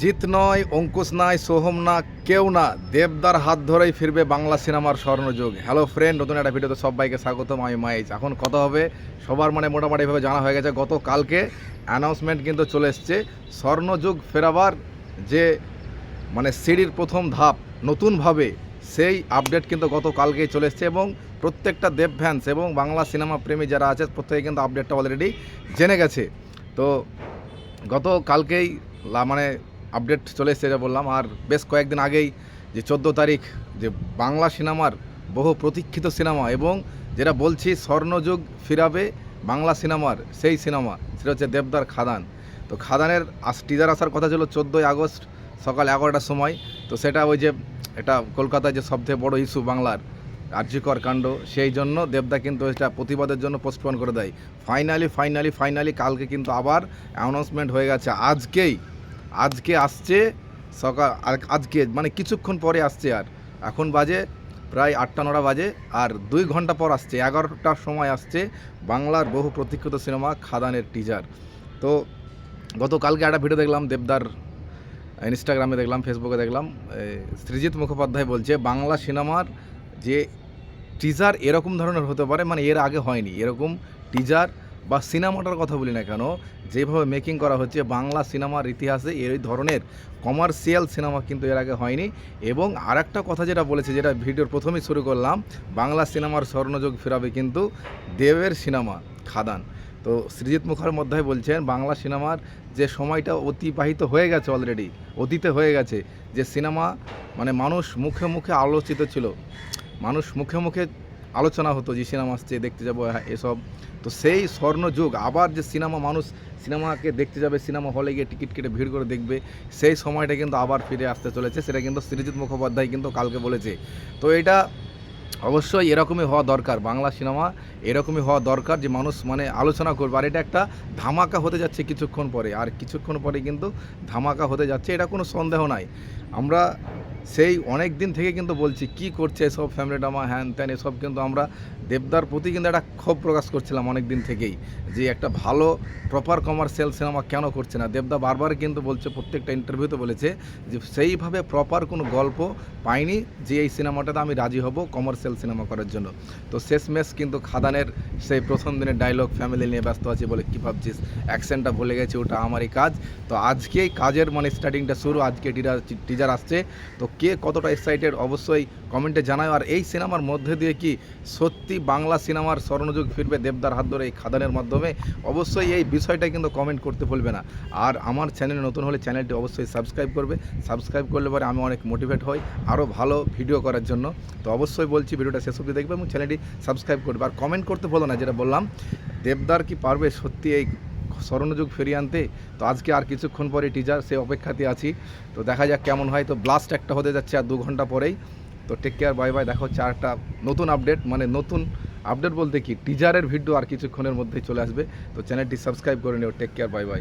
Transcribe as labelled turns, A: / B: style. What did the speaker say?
A: জিত নয়, অঙ্কুশ নাই, সোহম না, কেউ না। দেবদার হাত ধরেই ফিরবে বাংলা সিনেমার স্বর্ণযুগ। হ্যালো ফ্রেন্ড নতুন একটা ভিডিওতে সবাইকে স্বাগতম, আমি মাইজ। এখন কত হবে, সবার মানে মোটামুটিভাবে জানা হয়ে গেছে গত কালকে অ্যানাউন্সমেন্ট কিন্তু চলে এসছে, স্বর্ণযুগ ফেরাবার যে মানে সিঁড়ির প্রথম ধাপ, নতুনভাবে সেই আপডেট কিন্তু গত কালকেই চলে এসছে এবং প্রত্যেকটা দেব ফ্যান্স এবং বাংলা সিনেমা প্রেমী যারা আছে, প্রত্যেকে কিন্তু আপডেটটা অলরেডি জেনে গেছে। তো গত কালকেই মানে আপডেট চলে এসেছে যেটা বললাম। আর বেশ কয়েকদিন আগেই যে চোদ্দ তারিখ যে বাংলা সিনেমার বহু প্রতীক্ষিত সিনেমা এবং যেটা বলছি স্বর্ণযুগ ফিরাবে বাংলা সিনেমার সেই সিনেমা, সেটা হচ্ছে দেবদার খাদান। তো খাদানের আস টিজার আসার কথা ছিল চোদ্দোই আগস্ট সকাল এগারোটার সময়। তো সেটা ওই যে এটা কলকাতায় যে সবথেকে বড় ইস্যু বাংলার আর্যিকর কাণ্ড, সেই জন্য দেবদা কিন্তু এটা প্রতিবাদের জন্য পোস্টপোন করে দেয়। ফাইনালি ফাইনালি ফাইনালি কালকে কিন্তু আবার অ্যানাউন্সমেন্ট হয়ে গেছে। আজকেই আজকে আসছে সকাল আজকে মানে কিছুক্ষণ পরে আসছে আর। এখন বাজে প্রায় আটটা নটা বাজে আর দুই ঘণ্টা পর আসছে এগারোটার সময় আসছে বাংলার বহু প্রতীক্ষিত সিনেমা খাদানের টিজার তো গতকালকে একটা ভিডিও দেখলাম দেবদার ইনস্টাগ্রামে দেখলাম ফেসবুকে দেখলাম এ, সৃজিত মুখোপাধ্যায় বলছে বাংলা সিনেমার যে টিজার এরকম ধরনের হতে পারে মানে এর আগে হয়নি। এরকম টিজার বা সিনেমাটার কথা বলি না কেন, যেভাবে মেকিং করা হচ্ছে, বাংলা সিনেমার ইতিহাসে এই ধরনের কমার্শিয়াল সিনেমা কিন্তু এর আগে হয়নি। এবং আরেকটা কথা যেটা বলেছে, যেটা ভিডিওর প্রথমেই শুরু করলাম, বাংলা সিনেমার স্বর্ণযুগ ফেরাবে কিন্তু দেবের সিনেমা, খাদান। তো সৃজিত মুখোপাধ্যায় বলছেন, বাংলা সিনেমার যে সময়টা অতিবাহিত হয়ে গেছে অলরেডি অতীতে হয়ে গেছে, যে সিনেমা মানে মানুষ মুখে মুখে আলোচিত ছিল। মানুষ মুখে মুখে আলোচনা হতো যে সিনেমা আসছে দেখতে যাব হ্যাঁ, এসব। তো সেই স্বর্ণযুগ আবার যে সিনেমা মানুষ সিনেমাকে দেখতে যাবে সিনেমা হলে গিয়ে টিকিট কেটে ভিড় করে দেখবে সেই সময়টা কিন্তু আবার ফিরে আসতে চলেছে। সেটা কিন্তু সৃজিত মুখোপাধ্যায় কিন্তু কালকে বলেছে। তো এটা অবশ্যই এরকমই হওয়া দরকার। বাংলা সিনেমা এরকমই হওয়া দরকার যে মানুষ মানে আলোচনা করবে। আর এটা একটা ধামাকা হতে যাচ্ছে কিছুক্ষণ পরে। আর কিছুক্ষণ পরে কিন্তু ধামাকা হতে যাচ্ছে এটা কোনো সন্দেহ নাই। আমরা সেই অনেক দিন থেকে কিন্তু বলছি, কি করছে এসব ড্রামা হ্যান ত্যান, এসব কিন্তু আমরা দেবদার প্রতি কিন্তু একটা ক্ষোভ প্রকাশ করছিলাম অনেক দিন থেকেই, যে একটা ভালো প্রপার কমার্শিয়াল সিনেমা কেন করছে না? দেবদা বারবার কিন্তু বলছে, প্রত্যেকটা ইন্টারভিউতে বলেছে যে সেইভাবে প্রপার কোনো গল্প পাইনি যে এই সিনেমাটাতে আমি রাজি হব কমার্শিয়াল সিনেমা করার জন্য। তো শেষমেশ কিন্তু খাদানের সেই প্রথম দিনের ডায়লগ ফ্যামিলি নিয়ে ব্যস্ত আছে বলে, কী ভাবছিস? অ্যাকশনটা ভুলে গেছি, ওটা আমারই কাজ। তো আজকেই কাজের মানে স্টার্টিংটা শুরু, আজকে টিজার টিজার আসছে। তো কে কতটা এক্সাইটেড অবশ্যই কমেন্টে জানায়। আর এই সিনেমার মধ্যে দিয়ে কি সত্যি বাংলা সিনেমার স্বর্ণযুগ ফিরবে দেবদার হাত ধরে এই খাদানের মাধ্যমে, অবশ্যই এই বিষয়টা কিন্তু কমেন্ট করতে ভুলবে না। আর আমার চ্যানেলে নতুন হলে চ্যানেলটি অবশ্যই সাবস্ক্রাইব করবে। সাবস্ক্রাইব করলে পরে আমি অনেক মোটিভেট হই আরও ভালো ভিডিও করার জন্য। তো অবশ্যই বলছি, ভিডিওটা শেষ অবধি দেখবে এবং চ্যানেলটি সাবস্ক্রাইব করবে। আর কমেন্ট করতে বলো না, যেটা বললাম, দেবদার কি পারবে সত্যি এই স্মরণযুগ ফিরিয়ে আনতে? তো আজকে আর কিছুক্ষণ পরে টিজার সে অপেক্ষাতে আছি। তো দেখা যাক কেমন হয়। তো ব্লাস্ট একটা হতে যাচ্ছে আর দু ঘণ্টা পরেই। তো টেক কেয়ার বাই বাই দেখা হচ্ছে আরেকটা নতুন আপডেট মানে নতুন আপডেট বলতে কি টিজারের ভিডিও আর কিছুক্ষণের মধ্যেই চলে আসবে। তো চ্যানেলটি সাবস্ক্রাইব করে নিও টেক কেয়ার বাই বাই